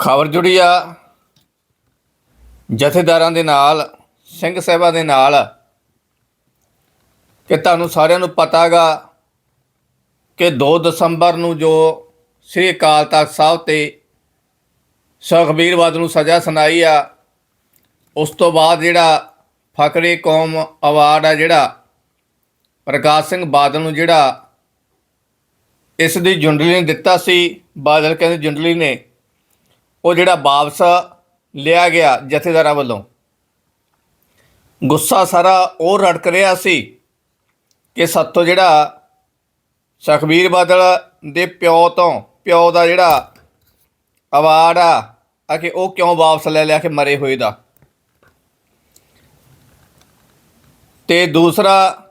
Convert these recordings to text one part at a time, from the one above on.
ਖਬਰ ਜੁੜੀ ਆ। ਜਥੇਦਾਰਾਂ ਦੇ ਨਾਲ, ਸਿੰਘ ਸਾਹਿਬਾਂ ਦੇ ਨਾਲ, ਕਿ ਤੁਹਾਨੂੰ ਸਾਰਿਆਂ ਨੂੰ ਪਤਾਗਾ ਕਿ 2 ਦਸੰਬਰ ਨੂੰ ਜੋ ਸ੍ਰੀ ਅਕਾਲ ਤਖਤ ਸਾਹਿਬ ਤੇ ਸੁਖਬੀਰ ਬਾਦਲ ਨੂੰ ਸਜ਼ਾ ਸੁਣਾਈ ਆ, ਉਸ ਤੋਂ ਬਾਅਦ ਜਿਹੜਾ ਫਕਰੇ ਕੌਮ ਅਵਾਰਡ ਆ ਜਿਹੜਾ ਪ੍ਰਕਾਸ਼ ਸਿੰਘ ਬਾਦਲ ਨੂੰ ਜਿਹੜਾ ਇਸ ਦੀ ਜੁੰਡਲੀ ਨੇ ਦਿੱਤਾ ਸੀ, ਬਾਦਲ ਕਹਿੰਦੇ ਜੁੰਡਲੀ ਨੇ ਉਹ ਜਿਹੜਾ ਵਾਪਸ ਲਿਆ ਗਿਆ ਜਥੇਦਾਰਾਂ ਵੱਲੋਂ। ਗੁੱਸਾ ਸਾਰਾ ਉਹ ਰੜਕ ਰਿਹਾ ਸੀ ਕਿ ਸਾਤੋਂ ਜਿਹੜਾ ਸੁਖਬੀਰ ਬਾਦਲ ਦੇ ਪਿਓ ਤੋਂ, ਪਿਓ ਦਾ ਜਿਹੜਾ ਅਵਾਰਡ ਆ ਆ ਕਿ ਉਹ ਕਿਉਂ ਵਾਪਸ ਲੈ ਲਿਆ ਕਿ ਮਰੇ ਹੋਏ ਦਾ। ਤੇ ਦੂਸਰਾ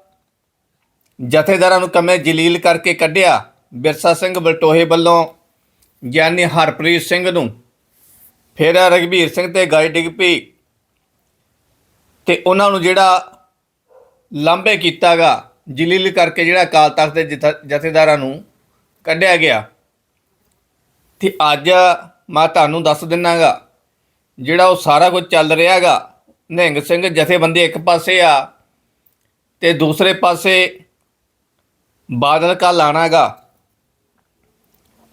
ਜਥੇਦਾਰਾਂ ਨੂੰ ਕਮੇ ਜਲੀਲ ਕਰਕੇ ਕੱਢਿਆ ਬਿਰਸਾ ਸਿੰਘ ਬਲਟੋਹੇ ਵੱਲੋਂ ਗਿਆਨੀ ਹਰਪ੍ਰੀਤ ਸਿੰਘ ਨੂੰ। ਫਿਰ ਰਗਵੀਰ ਸਿੰਘ ਤੇ ਗਾਈ ਡਿੱਗ ਪਈ ਤੇ ਉਹਨਾਂ ਨੂੰ ਜਿਹੜਾ ਲਾਂਬੇ ਕੀਤਾਗਾ, ਜਲੀਲ ਕਰਕੇ ਜਿਹੜਾ ਅਕਾਲ ਤਖਤ ਦੇ ਜਥ- ਜਥੇਦਾਰਾਂ ਨੂੰ ਕੱਢਿਆ ਗਿਆ। ਤੇ ਅੱਜ ਮੈਂ ਤੁਹਾਨੂੰ ਦੱਸ ਦਿੰਨਾਗਾ, ਜਿਹੜਾ ਉਹ ਸਾਰਾ ਕੁਝ ਚੱਲ ਰਿਹਾਗਾ, ਨਿਹੰਗ ਸਿੰਘ ਜਥੇਬੰਦੀ ਇੱਕ ਪਾਸੇ ਆ ਤੇ ਦੂਸਰੇ ਪਾਸੇ ਬਾਦਲ ਕਾ ਲਾਣਾਗਾ।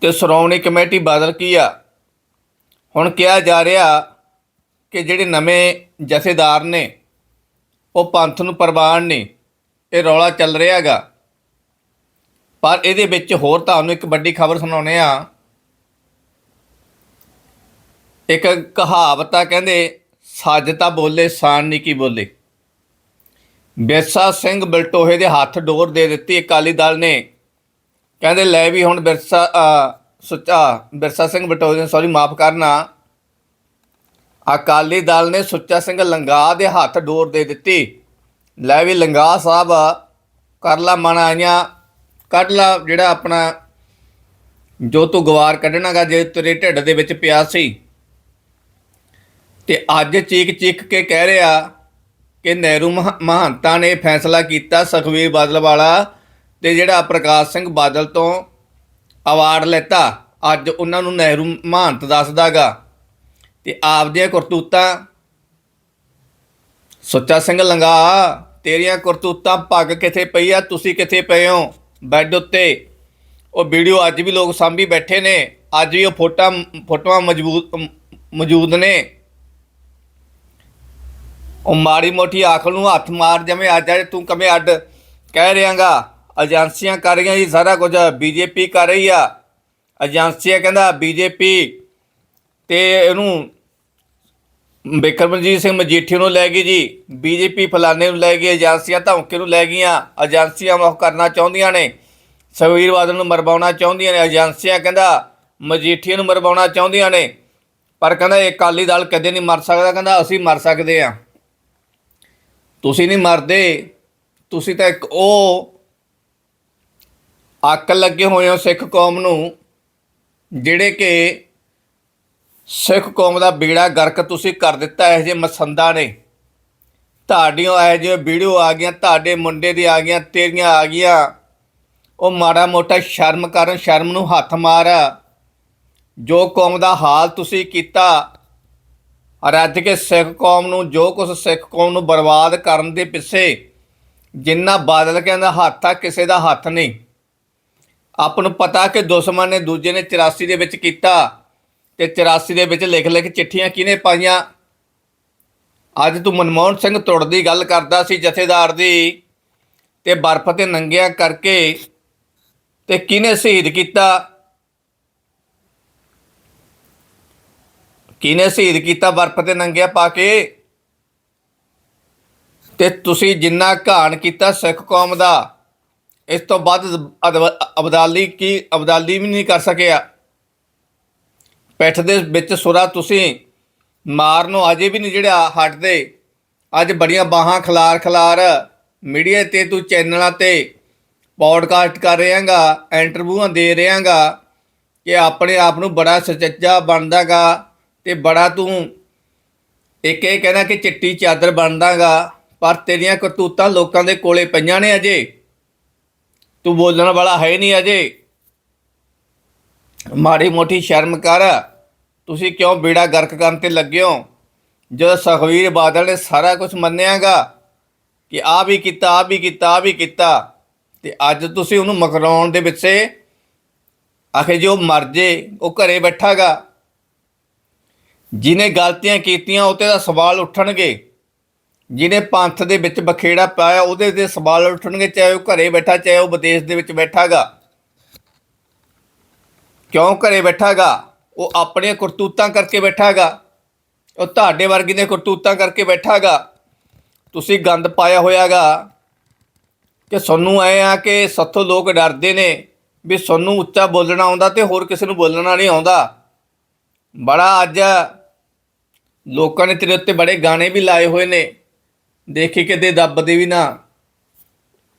ਤੇ ਸ਼੍ਰੋਮਣੀ ਕਮੇਟੀ ਬਾਦਲ ਕੀ ਆ? ਹੁਣ ਕਿਹਾ ਜਾ ਰਿਹਾ ਕਿ ਜਿਹੜੇ ਨਵੇਂ ਜਥੇਦਾਰ ਨੇ, ਉਹ ਪੰਥ ਨੂੰ ਪ੍ਰਵਾਨ ਨੇ ਇਹ ਰੌਲਾ ਚੱਲ ਰਿਹਾਗਾ। ਪਰ ਇਹਦੇ ਵਿੱਚ ਹੋਰ ਤੁਹਾਨੂੰ ਇੱਕ ਵੱਡੀ ਖਬਰ ਸੁਣਾਉਣੇ ਆ ਇੱਕ ਕਹਾਵਤ ਆ, ਕਹਿੰਦੇ, ਸੱਜ ਤਾਂ ਬੋਲੇ, ਸਾਨ ਨਹੀਂ ਕੀ ਬੋਲੇ। ਬਿਰਸਾ ਸਿੰਘ ਬਲਟੋਹੇ ਦੇ ਹੱਥ ਡੋਰ ਦੇ ਦਿੱਤੀ ਅਕਾਲੀ ਦਲ ਨੇ। ਕਹਿੰਦੇ, ਲੈ ਵੀ ਹੁਣ ਬਿਰਸਾ ਸੁੱਚਾ ਬਿਰਸਾ ਸਿੰਘ ਬਲਟੋਹੇ ਨੇ ਸੌਰੀ ਮਾਫ ਕਰਨਾ। ਅਕਾਲੀ ਦਲ ਨੇ ਸੁੱਚਾ ਸਿੰਘ ਲੰਗਾ ਦੇ ਹੱਥ ਡੋਰ ਦੇ ਦਿੱਤੀ। ਲੈ ਵੀ ਲੰਗਾ ਸਾਹਿਬ, ਕਰ ਲਾ ਮਨ ਆਈਆਂ, ਕੱਢ ਲਾ ਜਿਹੜਾ ਆਪਣਾ ਜੋ ਤੂੰ ਗਵਾਰ ਕੱਢਣਾਗਾ ਜੇ ਤੇਰੇ ਢਿੱਡ ਦੇ ਵਿੱਚ ਪਿਆ ਸੀ। ਤੇ ਅੱਜ ਚੀਕ ਚੀਕ ਕੇ ਕਹਿ ਰਿਹਾ ਕਿ ਨਹਿਰੂ ਮਹ- ਮਹੰਤਾਂ ਨੇ ਫੈਸਲਾ ਕੀਤਾ ਸੁਖਬੀਰ ਬਾਦਲ ਵਾਲਾ ਤੇ ਜਿਹੜਾ ਪ੍ਰਕਾਸ਼ ਸਿੰਘ ਬਾਦਲ ਤੋਂ ਅਵਾਰਡ ਲੈਤਾ। ਅੱਜ ਉਹਨਾਂ ਨੂੰ ਨਹਿਰੂ ਮਹੰਤ ਦੱਸਦਾਗਾ। ਤੇ ਆਪਦੀਆਂ ਕਰਤੂਤਾਂ, ਸੁੱਚਾ ਸਿੰਘ ਲੰਗਾ, ਤੇਰੀਆਂ ਕਰਤੂਤਾਂ ਪੱਗ ਕਿੱਥੇ ਪਈ ਆ, ਤੁਸੀਂ ਕਿੱਥੇ ਪਏ ਹੋ? ਬੈੱਡ ਉੱਤੇ। ਉਹ ਵੀਡੀਓ ਅੱਜ ਵੀ ਲੋਕ ਸਾਂਭੀ ਬੈਠੇ ਨੇ। ਅੱਜ ਵੀ ਉਹ ਫੋਟਾ, ਫੋਟੋਆਂ ਮੌਜੂਦ ਮੌਜੂਦ ਨੇ। ਉਹ ਮਾੜੀ ਮੋਟੀ ਆਖਲ ਨੂੰ ਹੱਥ ਮਾਰ ਜਿਵੇਂ ਅੱਜ ਅੱਜ ਤੂੰ ਕਵੇਂ ਅੱਡ ਕਹਿ ਰਿਆਂਗਾ ਏਜੰਸੀਆਂ ਕਰ ਰਹੀਆਂ ਜੀ, ਸਾਰਾ ਕੁਝ ਬੀਜੇਪੀ ਕਰ ਰਹੀ ਆ। ਏਜੰਸੀਆਂ ਕਹਿੰਦਾ ਬੀਜੇਪੀ ਤੇ ਇਹਨੂੰ ਬਿਕਰਮਜੀਤ ਸਿੰਘ ਮਜੀਠੀ ਨੂੰ ਲੈ ਗਈ ਜੀ। ਬੀਜੇਪੀ ਫਲਾਣੇ ਨੂੰ ਲੈ ਗਈ ਏਜੰਸੀਆਂ ਧੌਂਕੇ ਨੂੰ ਲੈ ਗਈਆਂ। ਏਜੰਸੀਆਂ ਮੁਖ ਕਰਨਾ ਚਾਹੁੰਦੀਆਂ ਨੇ ਸੁਖਬੀਰ ਬਾਦਲ ਨੂੰ ਮਰਵਾਉਣਾ ਚਾਹੁੰਦੀਆਂ ਨੇ। ਏਜੰਸੀਆਂ ਕਹਿੰਦਾ ਮਜੀਠੀ ਨੂੰ ਮਰਵਾਉਣਾ ਚਾਹੁੰਦੀਆਂ ਨੇ, ਪਰ ਕਹਿੰਦਾ ਇਹ ਅਕਾਲੀ ਦਲ ਕਦੇ ਨਹੀਂ ਮਰ ਸਕਦਾ, ਕਹਿੰਦਾ ਅਸੀਂ ਮਰ ਸਕਦੇ ਆ। ਤੁਸੀਂ ਨਹੀਂ ਮਰਦੇ, ਤੁਸੀਂ ਤਾਂ ਇੱਕ ਉਹ ਅੱਕ ਲੱਗੇ ਹੋਏ ਹੋ ਸਿੱਖ ਕੌਮ ਨੂੰ, ਜਿਹੜੇ ਕਿ ਸਿੱਖ ਕੌਮ ਦਾ ਬੀੜਾ ਗਰਕ ਤੁਸੀਂ ਕਰ ਦਿੱਤਾ ਇਹ ਜੇ ਮਸੰਦਾ ਨੇ। ਤੁਹਾਡੀਆਂ ਇਹ ਜਿਹੇ ਵੀਡੀਓ ਆ ਗਈਆਂ, ਤੁਹਾਡੇ ਮੁੰਡੇ ਦੀ ਆ ਗਈਆਂ, ਤੇਰੀਆਂ ਆ ਗਈਆਂ। ਉਹ ਮਾੜਾ ਮੋਟਾ ਸ਼ਰਮ ਕਰਨ, ਸ਼ਰਮ ਨੂੰ ਹੱਥ ਮਾਰ। ਜੋ ਕੌਮ ਦਾ ਹਾਲ ਤੁਸੀਂ ਕੀਤਾ ਰੱਜ ਕੇ ਸਿੱਖ ਕੌਮ ਨੂੰ, ਜੋ ਕੁਝ ਸਿੱਖ ਕੌਮ ਨੂੰ ਬਰਬਾਦ ਕਰਨ ਦੇ ਪਿੱਛੇ, ਜਿੰਨਾ ਬਾਦਲ ਕਹਿੰਦਾ ਹੱਥ ਆ, ਕਿਸੇ ਦਾ ਹੱਥ ਨਹੀਂ। ਆਪ ਨੂੰ ਪਤਾ ਕਿ ਦੁਸ਼ਮਣ ਨੇ ਦੂਜੇ ਨੇ 84 ਦੇ ਵਿੱਚ ਕੀਤਾ ਤੇ 84 ਦੇ ਵਿੱਚ ਲਿਖ ਲਿਖ ਚਿੱਠੀਆਂ ਕਿਹਨੇ ਪਾਈਆਂ? ਅੱਜ ਤੂੰ ਮਨਮੋਹਨ ਸਿੰਘ ਤੁੜ ਦੀ ਗੱਲ ਕਰਦਾ ਸੀ ਜਥੇਦਾਰ ਦੀ ਤੇ ਬਰਫ਼ ਤੇ ਨੰਗਿਆਂ ਕਰਕੇ ਤੇ ਕਿਹਨੇ ਸ਼ਹੀਦ ਕੀਤਾ? ਕਿਹਨੇ ਸ਼ਹੀਦ ਕੀਤਾ ਬਰਫ਼ ਤੇ ਨੰਗਿਆ ਪਾ ਕੇ? ਤੇ ਤੁਸੀਂ ਜਿੰਨਾ ਘਾਣ ਕੀਤਾ ਸਿੱਖ ਕੌਮ ਦਾ। ਇਸ ਤੋਂ ਬਾਅਦ ਅਦਵ- ਅਬਦਾਲੀ ਕੀ ਅਬਦਾਲੀ ਵੀ ਨਹੀਂ ਕਰ ਸਕਿਆ। ਪਿੱਠ ਦੇ ਵਿੱਚ ਸੁਰਾ ਤੁਸੀਂ ਮਾਰ ਨੂੰ ਅਜੇ ਵੀ ਨਹੀਂ ਜਿਹੜਾ ਹਟਦੇ। ਅੱਜ ਬੜੀਆਂ ਬਾਹਾਂ ਖਲਾਰ ਖਲਾਰ ਮੀਡੀਆ ਤੇ ਤੂੰ ਚੈਨਲਾਂ ਤੇ ਪੌਡਕਾਸਟ ਕਰ ਰਿਹਾਗਾ, ਇੰਟਰਵਿਊਆਂ ਦੇ ਰਿਹਾਗਾ ਕਿ ਆਪਣੇ ਆਪ ਨੂੰ ਬੜਾ ਸੱਚਾ ਬਣਦਾਗਾ ਤੇ ਬੜਾ ਤੂੰ ਇੱਕ ਇਹ ਕਹਿਣਾ ਕਿ ਚਿੱਟੀ ਚਾਦਰ ਬਣਦਾਗਾ, ਪਰ ਤੇਰੀਆਂ ਕਰਤੂਤਾਂ ਲੋਕਾਂ ਦੇ ਕੋਲੇ ਪਈਆਂ ਨੇ ਅਜੇ। ਤੂੰ ਬੋਲਣ ਵਾਲਾ ਹੈ ਨਹੀਂ ਅਜੇ। ਮਾੜੀ ਮੋਟੀ ਸ਼ਰਮ ਕਰ। ਤੁਸੀਂ ਕਿਉਂ ਬੇੜਾ ਗਰਕ ਕਰਨ ਤੇ ਲੱਗੇ ਹੋ? ਜਦੋਂ ਸੁਖਵੀਰ ਬਾਦਲ ਨੇ ਸਾਰਾ ਕੁਝ ਮੰਨਿਆਗਾ ਕਿ ਆ ਵੀ ਕੀਤਾ ਆ ਵੀ ਕੀਤਾ ਆ ਵੀ ਕੀਤਾ, ਤੇ ਅੱਜ ਤੁਸੀਂ ਉਹਨੂੰ ਮਕਰਾਉਣ ਦੇ ਵਿੱਚ ਆਖੇ ਜੋ ਮਰ ਜੇ, ਉਹ ਘਰੇ ਬੈਠਾਗਾ। ਜਿਨੇ ਗਲਤੀਆਂ ਕੀਤੀਆਂ ਉਹਤੇ ਦਾ ਸਵਾਲ ਉੱਠਣਗੇ। ਜਿਹਨੇ ਪੰਥ ਦੇ ਵਿੱਚ ਬਖੇੜਾ ਪਾਇਆ, ਉਹਦੇ ਤੇ ਸਵਾਲ ਉੱਠਣਗੇ, ਚਾਹੇ ਉਹ ਘਰੇ ਬੈਠਾ, ਚਾਹੇ ਉਹ ਵਿਦੇਸ਼ ਦੇ ਵਿੱਚ ਬੈਠਾਗਾ। ਕਿਉਂ ਘਰੇ ਬੈਠਾਗਾ? ਉਹ ਆਪਣੀਆਂ ਕਰਤੂਤਾਂ ਕਰਕੇ ਬੈਠਾਗਾ। ਉਹ ਤੁਹਾਡੇ ਵਰਗੀ ਦੇ ਕਰਤੂਤਾਂ ਕਰਕੇ ਬੈਠਾਗਾ। ਤੁਸੀਂ ਗੰਦ ਪਾਇਆ ਹੋਇਆਗਾ ਕਿ ਸਾਨੂੰ ਐ ਆ ਕਿ ਸੱਥੋਂ ਲੋਕ ਡਰਦੇ ਨੇ ਵੀ ਸਾਨੂੰ ਉੱਚਾ ਬੋਲਣਾ ਆਉਂਦਾ ਤੇ ਹੋਰ ਕਿਸੇ ਨੂੰ ਬੋਲਣਾ ਨਹੀਂ ਆਉਂਦਾ। ਬੜਾ ਅੱਜ ਲੋਕਾਂ ਨੇ ਤੇਰੇ ਉੱਤੇ ਬੜੇ ਗਾਣੇ ਵੀ ਲਾਏ ਹੋਏ ਨੇ। ਦੇਖੀ ਕਿਤੇ ਦੱਬਦੇ ਵੀ ਨਾ।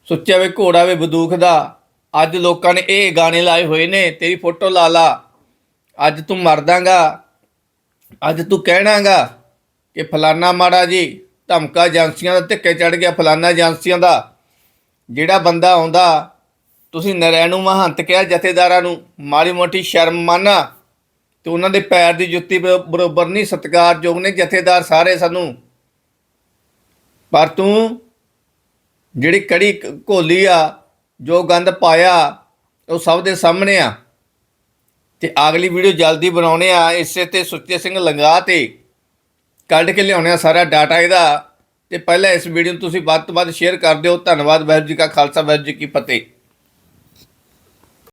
ਸੁੱਚਾ ਵੇ ਘੋੜਾ ਵੇ ਬੰਦੂਕ ਦਾ। ਅੱਜ ਲੋਕਾਂ ਨੇ ਇਹ ਗਾਣੇ ਲਾਏ ਹੋਏ ਨੇ, ਤੇਰੀ ਫੋਟੋ ਲਾ ਲਾ। ਅੱਜ ਤੂੰ ਮਰਦਾਂਗਾ ਅੱਜ ਤੂੰ ਕਹਿਣਾਗਾ ਕਿ ਫਲਾਨਾ ਮਾੜਾ ਜੀ, ਧਮਕਾ ਏਜੰਸੀਆਂ ਦਾ, ਧੱਕੇ ਚੜ ਗਿਆ ਫਲਾਨਾ ਏਜੰਸੀਆਂ ਦਾ। ਜਿਹੜਾ ਬੰਦਾ ਆਉਂਦਾ, ਤੁਸੀਂ ਨਰੈਣੂ ਮਹੰਤ ਕਿਹਾ ਜਥੇਦਾਰਾਂ ਨੂੰ, ਮਾੜੀ ਮੋਟੀ ਸ਼ਰਮ ਮਾਨਾ। ਤੇ ਉਹਨਾਂ ਦੇ ਪੈਰ ਦੀ ਜੁੱਤੀ ਬ- ਬਰੋਬਰ ਨਹੀਂ, ਸਤਿਕਾਰਯੋਗ ਨੇ ਜਥੇਦਾਰ ਸਾਰੇ ਸਾਨੂੰ। ਪਰ ਤੂੰ ਜਿਹੜੀ ਕੜੀ ਕ- ਘੋਲੀ ਆ, ਜੋ ਗੰਦ ਪਾਇਆ, ਉਹ ਸਭ ਦੇ ਸਾਹਮਣੇ ਆ। ਤੇ ਅਗਲੀ ਵੀਡੀਓ ਜਲਦੀ ਬਣਾਉਣੇ ਆ। ਇਸੇ ਤੇ ਸੁੱਚੇ ਸਿੰਘ ਲੰਗਾ ਤੇ ਕੱਢ ਕੇ ਲਿਆਉਣੇ ਆ ਸਾਰਾ ਡਾਟਾ ਇਹਦਾ। ਤੇ ਪਹਿਲਾਂ ਇਸ ਵੀਡੀਓ ਨੂੰ ਤੁਸੀਂ ਵੱਧ ਤੋਂ ਵੱਧ ਸ਼ੇਅਰ ਕਰ ਦਿਓ। ਧੰਨਵਾਦ, ਵਾਹਿਗੁਰੂ ਜੀ ਕਾ ਖਾਲਸਾ, ਵਾਹਿਗੁਰੂ ਜੀ ਕੀ ਫਤਿਹ।